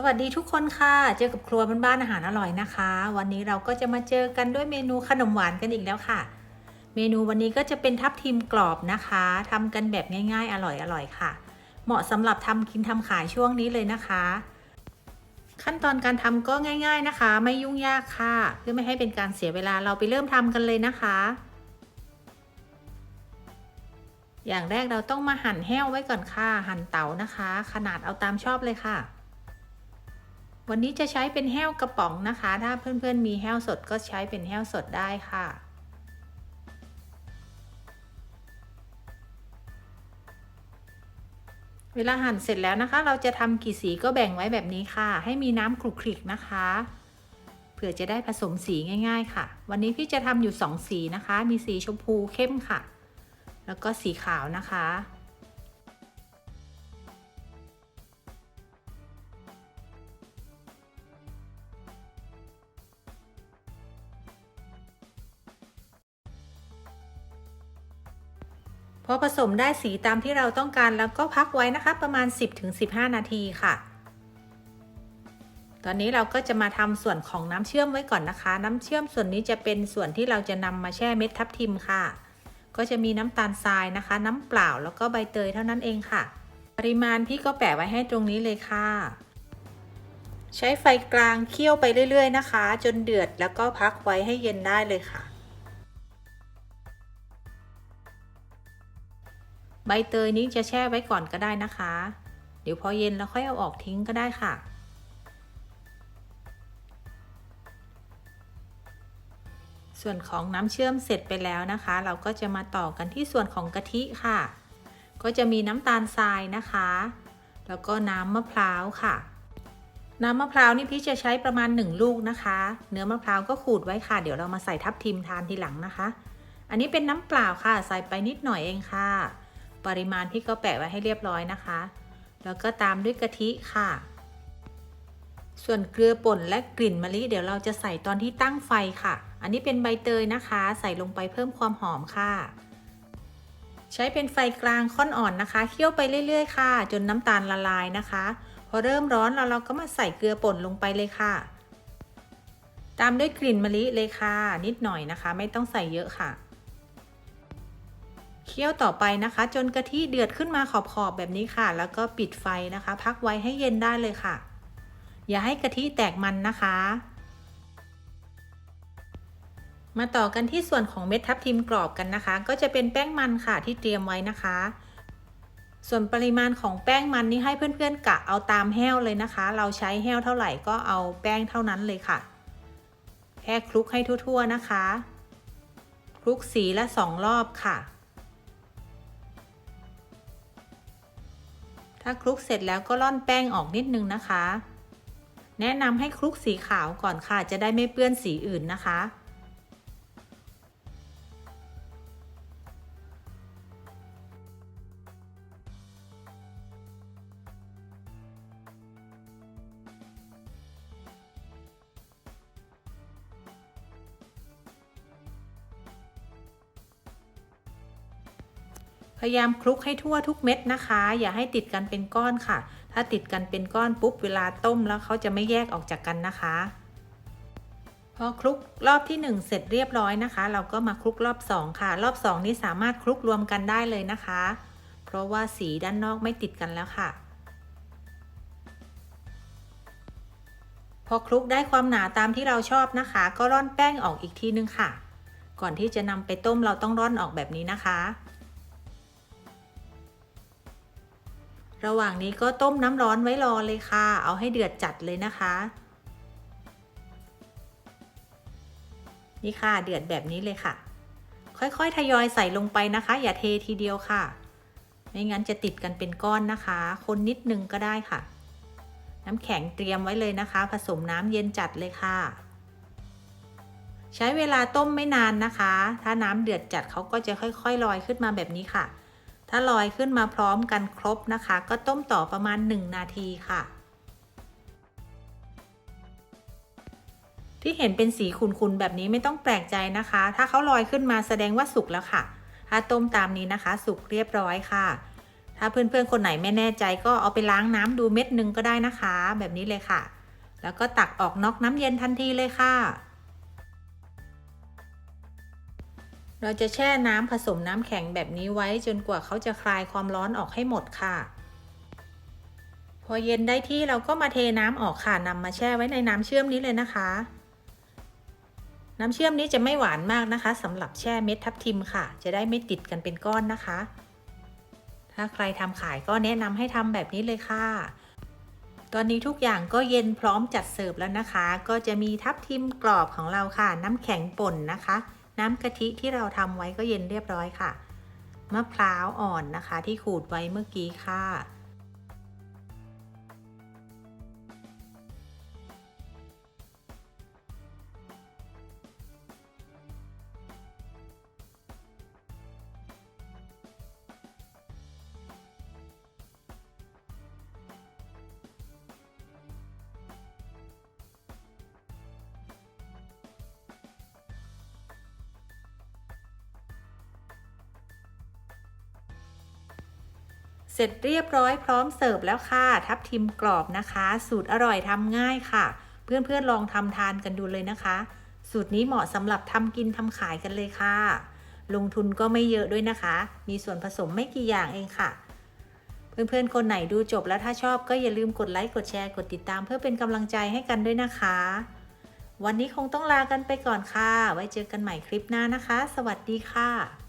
สวัสดีทุกคนค่ะ เจอกับครัวบ้านๆอาหารอร่อยนะคะ วันนี้เราก็จะมาเจอกันด้วยเมนูขนมหวานกันอีกแล้วค่ะ เมนูวันนี้ก็จะเป็นทับทิมกรอบนะคะทำกันแบบง่ายๆ อร่อยๆค่ะ เหมาะสำหรับทำกินทำขายช่วงนี้เลยนะคะ ขั้นตอนการทำก็ง่าย ๆนะคะ ไม่ยุ่งยากค่ะ เพื่อไม่ให้เป็นการเสียเวลาเราไปเริ่มทำกันเลยนะคะ อย่างแรกเราต้องมาหั่นแห้วไว้ก่อนค่ะ หั่นเต๋านะคะ ขนาดเอาตามชอบเลยค่ะ วันนี้จะใช้เป็นแห้วกระป๋องนะคะ ถ้าเพื่อนๆมีแห้วสดก็ใช้เป็นแห้วสดได้ค่ะ เวลาหั่นเสร็จแล้วนะคะ เราจะทำกี่สีก็แบ่งไว้แบบนี้ค่ะ ให้มีน้ำคลุกคลิกนะคะเผื่อจะได้ผสมสีง่าย ๆ ค่ะ วันนี้พี่จะทำอยู่ 2 สีนะคะ มีสีชมพูเข้มค่ะ แล้วก็สีขาวนะคะ พอผสมได้สีตามที่เราต้องการแล้วก็พักไว้นะคะ ประมาณ 10-15 นาทีค่ะ ตอนนี้เราก็จะมาทำส่วนของน้ำเชื่อมไว้ก่อนนะคะ น้ำเชื่อมส่วนนี้จะเป็นส่วนที่เราจะนำมาแช่เม็ดทับทิมค่ะ ก็จะมีน้ำตาลทรายนะคะ น้ำเปล่าแล้วก็ใบเตยเท่านั้นเองค่ะ ปริมาณพี่ก็แปะไว้ให้ตรงนี้เลยค่ะใช้ไฟกลางเคี่ยวไปเรื่อย ๆ นะคะ จนเดือดแล้วก็พักไว้ให้เย็นได้เลยค่ะ ใบเตยนี้จะแช่ไว้ก่อนก็ได้นะคะ เดี๋ยวพอเย็นแล้วค่อยเอาออกทิ้งก็ได้ค่ะ ส่วนของน้ำเชื่อมเสร็จไปแล้วนะคะ เราก็จะมาต่อกันที่ส่วนของกะทิค่ะ ก็จะมีน้ำตาลทรายนะคะ แล้วก็น้ำมะพร้าวค่ะ น้ำมะพร้าวนี่พี่จะใช้ประมาณ 1 ลูกนะคะ เนื้อมะพร้าวก็ขูดไว้ค่ะ เดี๋ยวเรามาใส่ทับทิมทานทีหลังนะคะ อันนี้เป็นน้ำเปล่าค่ะ ใส่ไปนิดหน่อยเองค่ะ ปริมาณที่ก็แปะไว้ให้เรียบร้อยนะคะ แล้วก็ตามด้วยกะทิค่ะ ส่วนเกลือป่นและกลิ่นมะลิเดี๋ยวเราจะใส่ตอนที่ตั้งไฟค่ะ อันนี้เป็นใบเตยนะคะ ใส่ลงไปเพิ่มความหอมค่ะ ใช้เป็นไฟกลางค่อนอ่อนนะคะ เคี่ยวไปเรื่อย ๆ ค่ะ จนน้ำตาลละลายนะคะ พอเริ่มร้อนแล้วเราก็มาใส่เกลือป่นลงไปเลยค่ะ ตามด้วยกลิ่นมะลิเลยค่ะ นิดหน่อยนะคะ ไม่ต้องใส่เยอะค่ะ คี่ยวต่อไปนะคะ จนกะทิเดือดขึ้นมาขอบๆแบบนี้ค่ะ แล้วก็ปิดไฟนะคะ พักไว้ให้เย็นได้เลยค่ะ อย่าให้กะทิแตกมันนะคะ มาต่อกันที่ส่วนของเม็ดทับทิมกรอบกันนะคะ ก็จะเป็นแป้งมันค่ะที่เตรียมไว้นะคะ ส่วนปริมาณของแป้งมันนี่ให้เพื่อนๆกะเอาตามแห้วเลยนะคะ เราใช้แห้วเท่าไหร่ก็เอาแป้งเท่านั้นเลยค่ะแค่คลุกให้ทั่วๆนะคะ คลุกสีละสองรอบค่ะ ถ้าคลุกเสร็จแล้วก็ร่อนแป้งออกนิดนึงนะคะ แนะนำให้คลุกสีขาวก่อนค่ะ จะได้ไม่เปื้อนสีอื่นนะคะ พยายามคลุกให้ทั่วทุกเม็ดนะคะ อย่าให้ติดกันเป็นก้อนค่ะ ถ้าติดกันเป็นก้อนปุ๊บเวลาต้มแล้วเขาจะไม่แยกออกจากกันนะคะ พอคลุกรอบที่ 1 เสร็จเรียบร้อยนะคะ เราก็มาคลุกรอบ 2 ค่ะ รอบ 2 นี้สามารถคลุกรวมกันได้เลยนะคะ เพราะว่าสีด้านนอกไม่ติดกันแล้วค่ะพอคลุกได้ความหนาตามที่เราชอบนะคะ ก็ร่อนแป้งออกอีกทีนึงค่ะ ก่อนที่จะนำไปต้มเราต้องร่อนออกแบบนี้นะคะ ระหว่างนี้ก็ต้มน้ำร้อนไว้รอเลยค่ะ เอาให้เดือดจัดเลยนะคะ นี่ค่ะเดือดแบบนี้เลยค่ะ ค่อยๆ ทยอยใส่ลงไปนะคะ อย่าเททีเดียวค่ะ ไม่งั้นจะติดกันเป็นก้อนนะคะ คนนิดนึงก็ได้ค่ะ น้ำแข็งเตรียมไว้เลยนะคะ ผสมน้ำเย็นจัดเลยค่ะ ใช้เวลาต้มไม่นานนะคะ ถ้าน้ำเดือดจัดเขาก็จะค่อยๆลอยขึ้นมาแบบนี้ค่ะ ถ้าลอยขึ้นมาพร้อมกันครบนะคะ ก็ต้มต่อประมาณ 1 นาทีค่ะ ที่เห็นเป็นสีขุ่นๆแบบนี้ไม่ต้องแปลกใจนะคะ ถ้าเขาลอยขึ้นมาแสดงว่าสุกแล้วค่ะ ถ้าต้มตามนี้นะคะ สุกเรียบร้อยค่ะ ถ้าเพื่อนๆคนไหนไม่แน่ใจก็เอาไปล้างน้ำดูเม็ดหนึ่งก็ได้นะคะ แบบนี้เลยค่ะ แล้วก็ตักออกนอกน้ำเย็นทันทีเลยค่ะ เราจะแช่น้ำผสมน้ำแข็งแบบนี้ไว้จนกว่าเขาจะคลายความร้อนออกให้หมดค่ะ พอเย็นได้ที่เราก็มาเทน้ำออกค่ะนำมาแช่ไว้ในน้ำเชื่อมนี้เลยนะคะ น้ำเชื่อมนี้จะไม่หวานมากนะคะสำหรับแช่เม็ดทับทิมค่ะ จะได้ไม่ติดกันเป็นก้อนนะคะ ถ้าใครทำขายก็แนะนำให้ทำแบบนี้เลยค่ะตอนนี้ทุกอย่างก็เย็นพร้อมจัดเสิร์ฟแล้วนะคะ ก็จะมีทับทิมกรอบของเราค่ะ น้ำแข็งป่นนะคะ น้ำกะทิที่เราทำไว้ก็เย็นเรียบร้อยค่ะ มะพร้าวอ่อนนะคะ ที่ขูดไว้เมื่อกี้ค่ะ เสร็จเรียบร้อยพร้อมเสิร์ฟแล้วค่ะ ทับทิมกรอบนะคะ สูตรอร่อยทำง่ายค่ะ เพื่อนๆลองทำทานกันดูเลยนะคะ สูตรนี้เหมาะสำหรับทำกินทำขายกันเลยค่ะ ลงทุนก็ไม่เยอะด้วยนะคะ มีส่วนผสมไม่กี่อย่างเองค่ะ เพื่อนๆคนไหนดูจบแล้วถ้าชอบก็อย่าลืมกดไลค์กดแชร์กดติดตาม เพื่อเป็นกำลังใจให้กันด้วยนะคะ วันนี้คงต้องลากันไปก่อนค่ะ ไว้เจอกันใหม่คลิปหน้านะคะ สวัสดีค่ะ